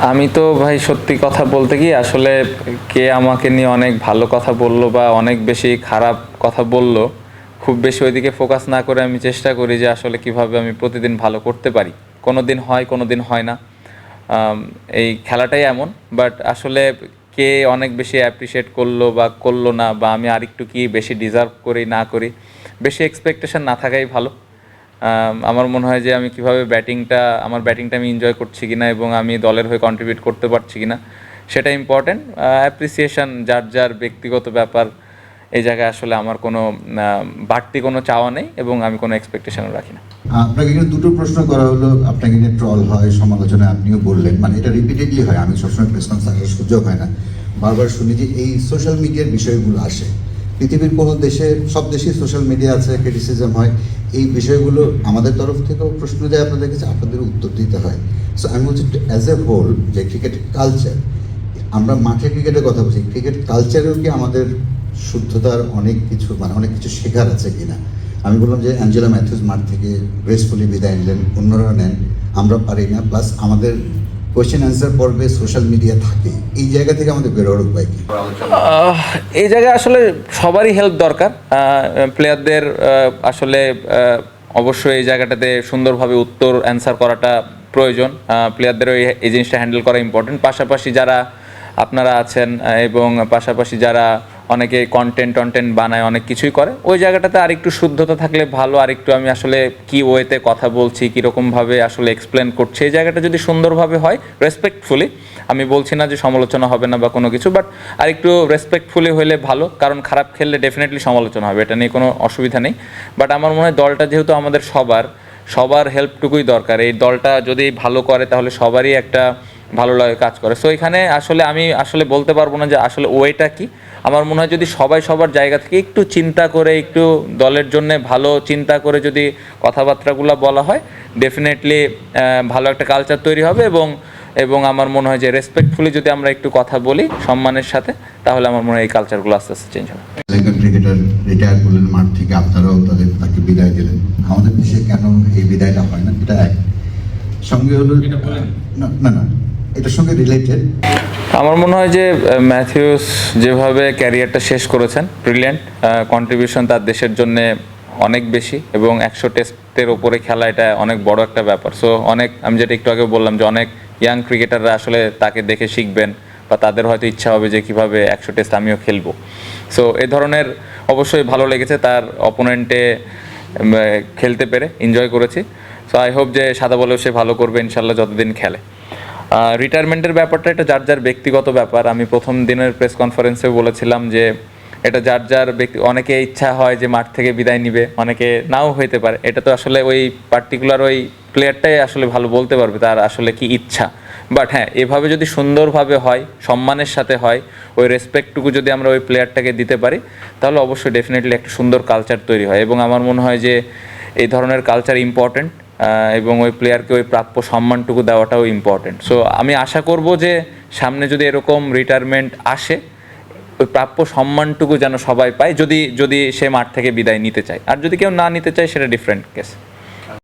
আমি তো ভাই সত্যি কথা বলতে কি, আসলে কে আমাকে নিয়ে অনেক ভালো কথা বলল বা অনেক বেশি খারাপ কথা বলল, খুব বেশি ওইদিকে ফোকাস না করে আমি চেষ্টা করি যে আসলে কীভাবে আমি প্রতিদিন ভালো করতে পারি। কোনো দিন হয় কোনো দিন হয় না। এই খেলাটাই এমন বাট আসলে কে অনেক বেশি অ্যাপ্রিসিয়েট করল বা করল না বা আমি আরেকটু কি বেশি ডিজার্ভ করি, না করি, বেশি এক্সপেকটেশন না থাকাই ভালো। আমার মনে হয় যে আমি কীভাবে ব্যাটিংটা, আমার ব্যাটিংটা আমি এনজয় করছি কিনা এবং আমি দলের হয়ে কন্ট্রিবিউট করতে পারছি কিনা, সেটা ইম্পর্ট্যান্ট অ্যাপ্রিসিয়েশন যার যার ব্যক্তিগত ব্যাপার, এই জায়গায় আসলে আমার কোনো বাড়তি কোনো চাওয়া নেই এবং আমি কোনো এক্সপেকটেশনও রাখি না। আপনাকে কিন্তু দুটো প্রশ্ন করা হলো, আপনাকে নিয়ে ট্রল হয় সমালোচনা আপনিও বললেন মানে এটা রিপিটেডলি হয়, আমি সবসময় প্রেস কনফারেন্সের সুযোগ হয় না। বারবার শুনি যে এই সোশ্যাল মিডিয়ার বিষয়গুলো আসে। পৃথিবীর কোনো দেশে, সব দেশেই সোশ্যাল মিডিয়া আছে ক্রিটিসিজম হয়। এই বিষয়গুলো আমাদের তরফ থেকেও প্রশ্ন দেয় আপনাদের কাছে, আপনাদের উত্তর দিতে হয়। সো আমি বলছি অ্যাজ এ হোল যে ক্রিকেট কালচার আমরা মাঠে ক্রিকেটের কথা বলছি ক্রিকেট কালচারেও কি আমাদের শুদ্ধতার অনেক কিছু মানে অনেক কিছু শেখার আছে কিনা? আমি বললাম যে অ্যাঞ্জেলা ম্যাথিউস মাঠ থেকে গ্রেসফুলি বিদায় নিলেন, অন্যরা নেন, আমরা পারি না। প্লাস আমাদের কোয়েশ্চেন অ্যান্সার পর্বে সোশ্যাল মিডিয়া থাকে। এই জায়গা থেকে আমাদের বেরোর উপায় কি? এই জায়গায় আসলে সবারই হেল্প দরকার। প্লেয়ারদের আসলে অবশ্যই এই জায়গাটাতে সুন্দরভাবে উত্তর অ্যান্সার করাটা প্রয়োজন। প্লেয়ারদেরও এই জিনিসটা হ্যান্ডেল করা ইম্পর্টেন্ট পাশাপাশি যারা আপনারা আছেন এবং পাশাপাশি যারা অনেকে কন্টেন্ট টন্টেন্ট বানায়, অনেক কিছুই করে। ওই জায়গাটাতে আরেকটু শুদ্ধতা থাকলে ভালো, আরেকটু আমি আসলে কি ওয়েতে কথা বলছি, কীরকমভাবে আসলে এক্সপ্লেন করছি, এই জায়গাটা যদি সুন্দরভাবে হয় রেসপেক্টফুলি আমি বলছি না যে সমালোচনা হবে না বা কোনো কিছু বাট আরেকটু রেসপেক্টফুলি হলে ভালো, কারণ খারাপ খেললে ডেফিনেটলি সমালোচনা হবে, এটা নিয়ে কোনো অসুবিধা নেই। বাট আমার মনে হয় দলটা যেহেতু আমাদের সবার সবার হেল্পটুকুই দরকার, এই দলটা যদি ভালো করে, তাহলে সবারই একটা ভালো লাগে কাজ করে। সো এখানে আসলে আমি আসলে বলতে পারব না যে আসলে ওয়েটা কি আমার মনে হয় যদি সবাই সবার জায়গা থেকে একটু চিন্তা করে একটু দলের জন্য ভালো চিন্তা করে যদি কথাবার্তাগুলো বলা হয় ডেফিনেটলি ভালো একটা কালচার তৈরি হবে এবং এবং আমার মনে হয় যে রেসপেক্টফুলি যদি আমরা একটু কথা বলি সম্মানের সাথে তাহলে আমার মনে হয় এই কালচারগুলো আস্তে আস্তে চেঞ্জ হবে। ক্রিকেটার রিটায়ার করলেন মাঠ থেকে আপনারাও তাদের তাকে বিদায় দিলেন। আমাদের দেশে কেন এই বিদায়টা হয় না? এটা এক। সঙ্গে হলো না না না। এটার সঙ্গে রিলেটেড আমার মনে হয় যে ম্যাথিউস যেভাবে ক্যারিয়ারটা শেষ করেছেন ব্রিলিয়ান্ট কন্ট্রিবিউশন তার দেশের জন্য অনেক বেশি এবং একশো টেস্টের ওপরে খেলা এটা অনেক বড় একটা ব্যাপার। সো অনেক, আমি যেটা একটু আগে বললাম যে, অনেক ইয়াং ক্রিকেটাররা আসলে তাকে দেখে শিখবেন বা তাদের হয়তো ইচ্ছা হবে যে, কীভাবে একশো টেস্ট আমিও খেলব। সো এ ধরনের অবশ্যই ভালো লেগেছে তার অপোনেন্টে খেলতে পেরে এনজয় করেছি। সো আই হোপ যে সাদা বলেও সে ভালো করবে, ইনশাল্লাহ যতদিন খেলে। রিটায়ারমেন্টের ব্যাপারটা এটা যার যার ব্যক্তিগত ব্যাপার। আমি প্রথম দিনের প্রেস কনফারেন্সে বলেছিলাম যে, এটা যার যার ব্যক্তি অনেকে ইচ্ছা হয় যে মাঠ থেকে বিদায় নিবে, অনেকে নাও হইতে পারে। এটা তো আসলে ওই পার্টিকুলার ওই প্লেয়ারটাই আসলে ভালো বলতে পারবে, তার আসলে কি ইচ্ছা। বাট হ্যাঁ এভাবে যদি সুন্দরভাবে হয়, সম্মানের সাথে হয়, ওই রেসপেক্টটুকু যদি আমরা ওই প্লেয়ারটাকে দিতে পারি, তাহলে অবশ্যই ডেফিনেটলি একটা সুন্দর কালচার তৈরি হয়। এবং আমার মনে হয় যে, এই ধরনের কালচার ইম্পর্ট্যান্ট এবং ওই প্লেয়ারকে ওই প্রাপ্য সম্মানটুকু দেওয়াটাও ইম্পর্টেন্ট সো আমি আশা করব যে সামনে যদি এরকম রিটায়ারমেন্ট আসে, ওই প্রাপ্য সম্মানটুকু যেন সবাই পায়, যদি যদি সে মাঠ থেকে বিদায় নিতে চায়। আর যদি কেউ না নিতে চায়, সেটা ডিফারেন্ট কেস